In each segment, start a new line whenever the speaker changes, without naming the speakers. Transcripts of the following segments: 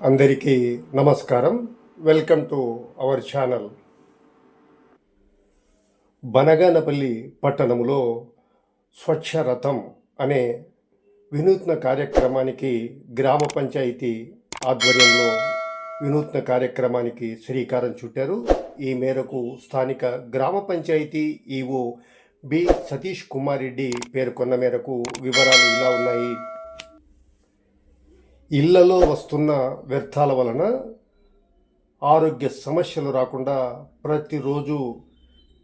అందరికీ నమస్కారం. Welcome to our channel. Banaganapalli పట్టణంలో స్వచ్ఛ రథం అనే వినూత్న కార్యక్రమానికి గ్రామ పంచాయతీ ఆధ్వర్యంలో వినూత్న కార్యక్రమానికి శ్రీకారం చుట్టారు. ఈ మేరకు స్థానిక గ్రామ panchayat E O B Satish Kumar Reddy పేర్కొన్న మేరకు వివరాలు ఇలా ఉన్నాయి. ఇళ్ళలో వస్తున్న వ్యర్థాల వలన ఆరోగ్య సమస్యలు రాకుండా ప్రతిరోజు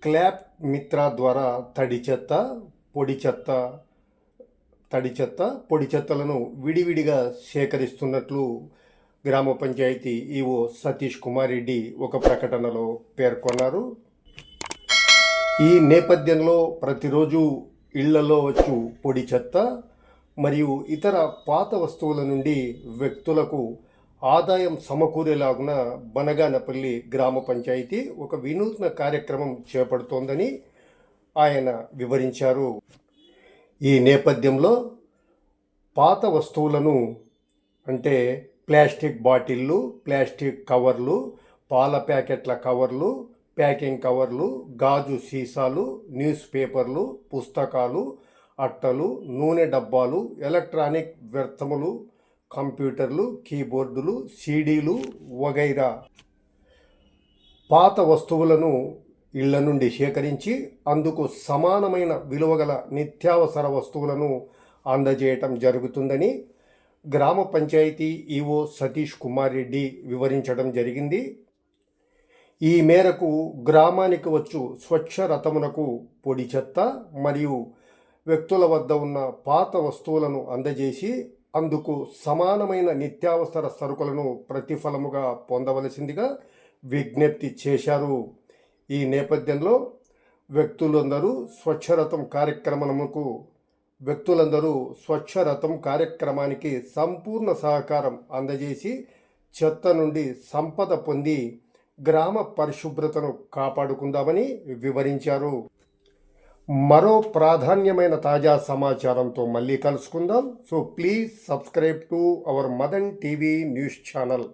క్లాప్ మిత్ర ద్వారా తడి చెత్త పొడి చెత్త తడి చెత్త పొడి చెత్తలను విడివిడిగా సేకరిస్తున్నట్లు గ్రామ పంచాయతీ ఈవో సతీష్ కుమార్ రెడ్డి ఒక ప్రకటనలో పేర్కొన్నారు. ఈ నేపథ్యంలో ప్రతిరోజు ఇళ్ళలో వచ్చు పొడి చెత్త మరియు ఇతర పాత వస్తువుల నుండి వ్యక్తులకు ఆదాయం సమకూరేలాగున బనగానపల్లి గ్రామ పంచాయతీ ఒక వినూత్న కార్యక్రమం చేపడుతోందని ఆయన వివరించారు. ఈ నేపథ్యంలో పాత వస్తువులను అంటే ప్లాస్టిక్ బాటిళ్ళు ప్లాస్టిక్ కవర్లు పాల ప్యాకెట్ల కవర్లు ప్యాకింగ్ కవర్లు గాజు సీసాలు న్యూస్ పేపర్లు పుస్తకాలు అట్టలు నూనె డబ్బాలు ఎలక్ట్రానిక్ వ్యర్థములు కంప్యూటర్లు కీబోర్డులు సీడీలు వగైరా. పాత వస్తువులను ఇళ్ళ నుండి సేకరించి అందుకు సమానమైన విలువగల నిత్యావసర వస్తువులను అందజేయటం జరుగుతుందని గ్రామ పంచాయతీ ఈవో సతీష్ కుమార్ రెడ్డి వివరించడం జరిగింది. ఈ మేరకు గ్రామానికి వచ్చు స్వచ్ఛ రథమునకు పొడి చెత్త మరియు వ్యక్తుల వద్ద ఉన్న పాత వస్తువులను అందజేసి అందుకు సమానమైన నిత్యావసర సరుకులను ప్రతిఫలముగా పొందవలసిందిగా విజ్ఞప్తి చేశారు. ఈ నేపథ్యంలో వ్యక్తులందరూ స్వచ్ఛరథం కార్యక్రమముకు వ్యక్తులందరూ స్వచ్ఛరథం కార్యక్రమానికి సంపూర్ణ సహకారం అందజేసి చెత్త నుండి సంపద పొంది గ్రామ పరిశుభ్రతను కాపాడుకుందామని వివరించారు. మరో ప్రాధాన్యమైన తాజా సమాచారంతో మళ్ళీ కలుసుకుందాం. So please subscribe to our Madan TV news channel